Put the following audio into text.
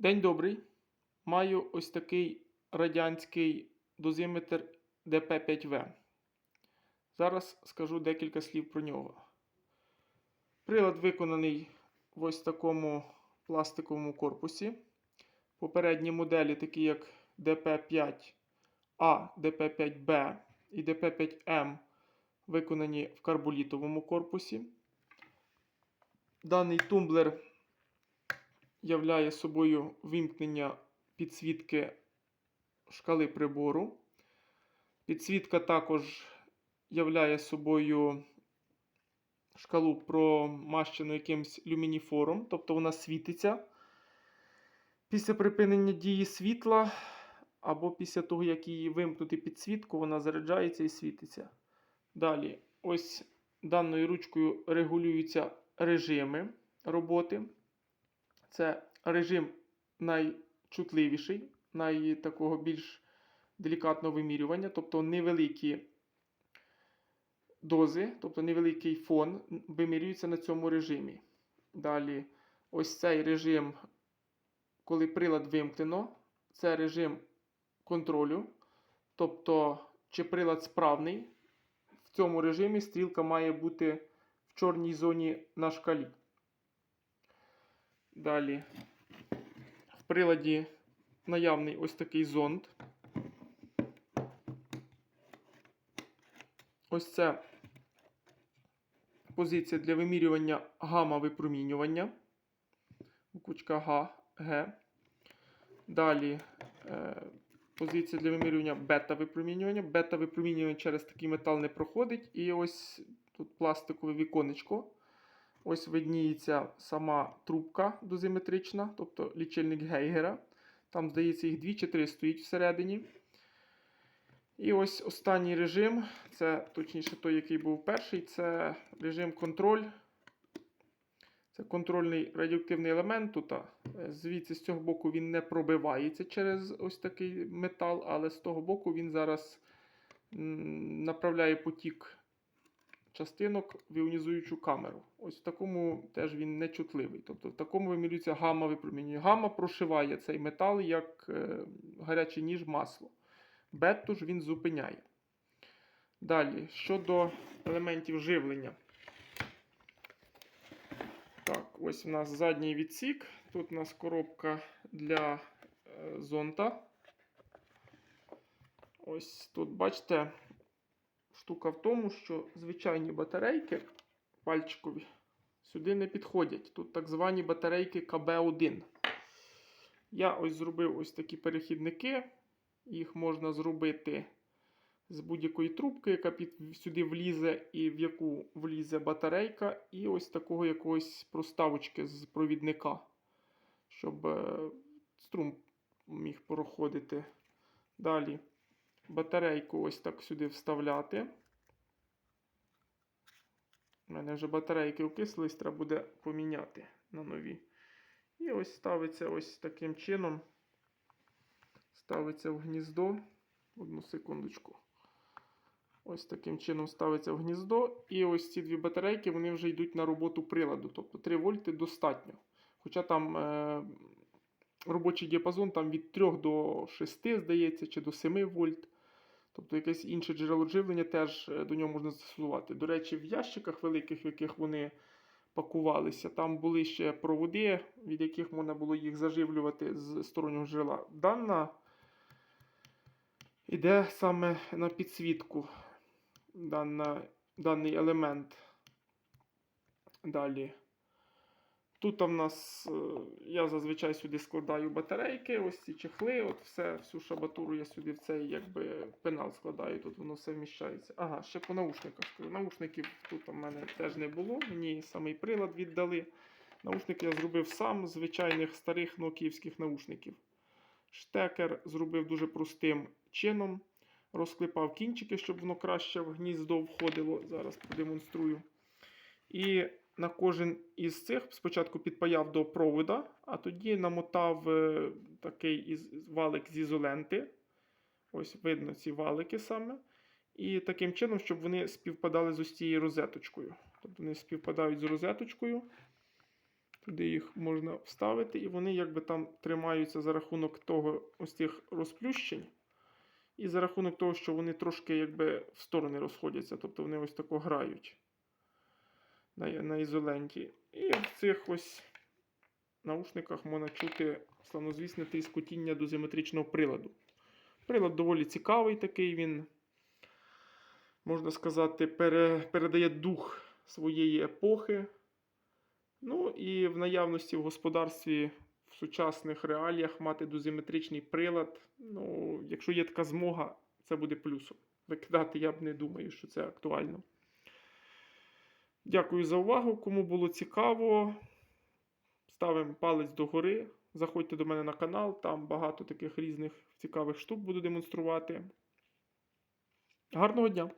День добрий. Маю ось такий радянський дозиметр DP5V. Зараз скажу декілька слів про нього. Прилад виконаний в ось такому пластиковому корпусі. Попередні моделі, такі як DP5A, DP5B і DP5M, виконані в карболітовому корпусі. Даний тумблер являє собою вимкнення підсвітки шкали прибору. Підсвітка також являє собою шкалу промащену якимсь люмініфором, тобто вона світиться після припинення дії світла, або після того, як її вимкнути підсвітку, вона заряджається і світиться. Далі, ось даною ручкою регулюються режими роботи. Це режим найчутливіший, най такого більш делікатного вимірювання, тобто невеликі дози, тобто невеликий фон вимірюється на цьому режимі. Далі, ось цей режим, коли прилад вимкнено, це режим контролю. Тобто, чи прилад справний, в цьому режимі стрілка має бути в чорній зоні на шкалі. Далі в приладі наявний ось такий зонд. Ось це позиція для вимірювання гамма випромінювання. Буквочка Г. Г. Далі е, позиція для вимірювання бета випромінювання. Бета випромінювання через такий метал не проходить. І ось тут пластикове віконечко. Ось видніється сама трубка дозиметрична, тобто лічильник Гейгера. Там, здається, їх дві чи три стоїть всередині. І ось останній режим, це точніше той, який був перший, це режим контроль. Це контрольний радіоактивний елемент. Тут, звідси з цього боку він не пробивається через ось такий метал, але з того боку він зараз направляє потік частинок в іонізуючу камеру. Ось в такому теж він нечутливий. Тобто в такому вимірюється гамма випромінює. Гамма прошиває цей метал як е, гарячий ніж масло. Бетту ж він зупиняє. Далі, щодо елементів живлення. Так, ось у нас задній відсік. Тут у нас коробка для е, зонта. Ось тут, бачите, штука в тому, що звичайні батарейки пальчикові сюди не підходять. Тут так звані батарейки КБ1. Я ось зробив ось такі перехідники. Їх можна зробити з будь-якої трубки, яка під, сюди влізе, і в яку влізе батарейка, і ось такого якогось проставочки з провідника, щоб е, струм міг проходити. Далі батарейку ось так сюди вставляти. У мене вже батарейки окислились, треба буде поміняти на нові. І ось ставиться ось таким чином. Ставиться в гніздо. Одну секундочку. Ось таким чином ставиться в гніздо. І ось ці дві батарейки вони вже йдуть на роботу приладу. Тобто 3 вольти достатньо. Хоча там е, робочий діапазон там від 3 до 6, здається, чи до 7 вольт. Тобто якесь інше джерело живлення теж е, до нього можна застосувати. До речі, в ящиках великих, в яких вони пакувалися, там були ще проводи, від яких можна було їх заживлювати з стороннього джерела. Дана йде саме на підсвітку дана, даний елемент. Далі. Тут в нас е, я зазвичай сюди складаю батарейки, ось ці чехли, от все, всю шабатуру я сюди в цей якби пенал складаю, тут воно все вміщається. Ага, ще по наушниках. Наушників тут у мене теж не було, мені самий прилад віддали. Наушники я зробив сам звичайних старих нокіївських наушників. Штекер зробив дуже простим чином. Розклепав кінчики, щоб воно краще в гніздо входило. Зараз продемонструю. І на кожен із цих спочатку підпаяв до провода, а тоді намотав е, такий валик з ізоленти. Ось видно ці валики саме. І таким чином, щоб вони співпадали з ось цією розеточкою. Тобто вони співпадають з розеточкою. Туди їх можна вставити, і вони якби там тримаються за рахунок того ось тих розплющень. І за рахунок того, що вони трошки якби в сторони розходяться, тобто вони ось тако грають на, на ізоленті. І в цих ось наушниках можна чути славнозвісне тріскотіння дозиметричного приладу. Прилад доволі цікавий такий, він, можна сказати, пере, передає дух своєї епохи. Ну і в наявності в господарстві в сучасних реаліях мати дозиметричний прилад. Ну, якщо є така змога, це буде плюсом. Викидати я б не думаю, що це актуально. Дякую за увагу. Кому було цікаво, ставимо палець догори. Заходьте до мене на канал, там багато таких різних цікавих штук буду демонструвати. Гарного дня!